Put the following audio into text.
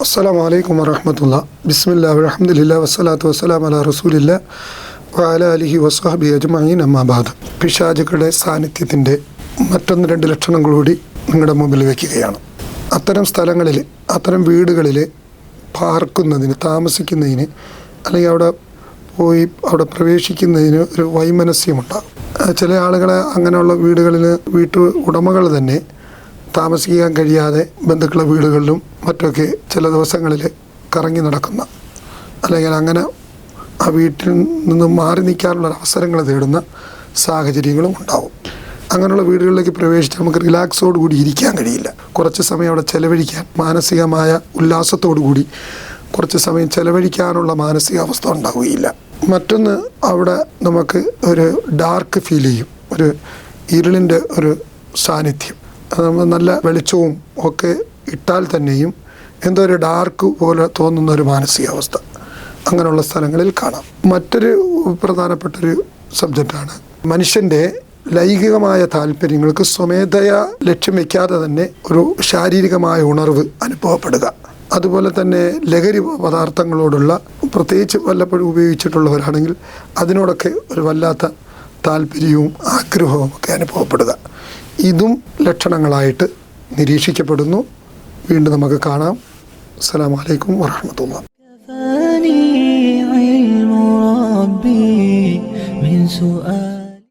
അസ്സാം വലൈക്കും വറഹമത്തുള്ള ബിസ്മില്ലാ അലഹമുല്ല വസ്സലാത്തു വസ്സലാം അല റസൂലില്ല വാല അലിഹി വസ്ഹബി അജ്മീൻ അമ്മാബാദ് പിശാചുക്കളുടെ സാന്നിധ്യത്തിന്റെ മറ്റൊന്ന് രണ്ട് ലക്ഷണം കൂടി നിങ്ങളുടെ മുമ്പിൽ വയ്ക്കുകയാണ് അത്തരം സ്ഥലങ്ങളിൽ അത്തരം വീടുകളിൽ പാർക്കുന്നതിന് താമസിക്കുന്നതിന് അല്ലെങ്കിൽ അവിടെ പോയി അവിടെ പ്രവേശിക്കുന്നതിന് ഒരു വൈമനസ്യമുണ്ടാകും. ചില ആളുകൾ അങ്ങനെയുള്ള വീടുകളിൽ വീട്ടു ഉടമകൾ തന്നെ താമസിക്കാൻ കഴിയാതെ ബന്ധുക്കളുടെ വീടുകളിലും മറ്റൊക്കെ ചില ദിവസങ്ങളിൽ കറങ്ങി നടക്കുന്ന അല്ലെങ്കിൽ അങ്ങനെ ആ വീട്ടിൽ നിന്നും മാറി നിൽക്കാനുള്ള അവസരങ്ങൾ തേടുന്ന സാഹചര്യങ്ങളും ഉണ്ടാവും. അങ്ങനെയുള്ള വീടുകളിലേക്ക് പ്രവേശിച്ച് നമുക്ക് റിലാക്സോട് കൂടി ഇരിക്കാൻ കഴിയില്ല. കുറച്ച് സമയം അവിടെ ചെലവഴിക്കാൻ മാനസികമായ ഉല്ലാസത്തോടു കൂടി കുറച്ച് സമയം ചെലവഴിക്കാനുള്ള മാനസികാവസ്ഥ ഉണ്ടാവുകയില്ല. മറ്റൊന്ന് അവിടെ നമുക്ക് ഒരു ഡാർക്ക് ഫീൽ ചെയ്യും. ഒരു ഇരുളിന്റെ ഒരു സാന്നിധ്യം. നമ്മൾ നല്ല വെളിച്ചവും ഒക്കെ ഇട്ടാൽ തന്നെയും എന്തോ ഒരു ഡാർക്ക് പോലെ തോന്നുന്ന ഒരു മാനസികാവസ്ഥ അങ്ങനെയുള്ള സ്ഥലങ്ങളിൽ കാണാം. മറ്റൊരു പ്രധാനപ്പെട്ടൊരു സബ്ജക്റ്റാണ് മനുഷ്യന്റെ ലൈംഗികമായ താല്പര്യങ്ങൾക്ക് സ്വമേധയാ ലക്ഷ്യം വയ്ക്കാതെ തന്നെ ഒരു ശാരീരികമായ ഉണർവ് അനുഭവപ്പെടുക. അതുപോലെ തന്നെ ലഹരി പദാർത്ഥങ്ങളോടുള്ള പ്രത്യേകിച്ച് വല്ലപ്പോഴും ഉപയോഗിച്ചിട്ടുള്ളവരാണെങ്കിൽ അതിനോടൊക്കെ ഒരു വല്ലാത്ത താല്പര്യവും ആഗ്രഹവും ഒക്കെ അനുഭവപ്പെടുക ഇതും ലക്ഷണങ്ങളായിട്ട് നിരീക്ഷിക്കപ്പെടുന്നു വീണ്ടും നമുക്ക് കാണാം അസ്സാം വലൈക്കും വാഹമത്തുള്ള كفاني علم ربي من سؤال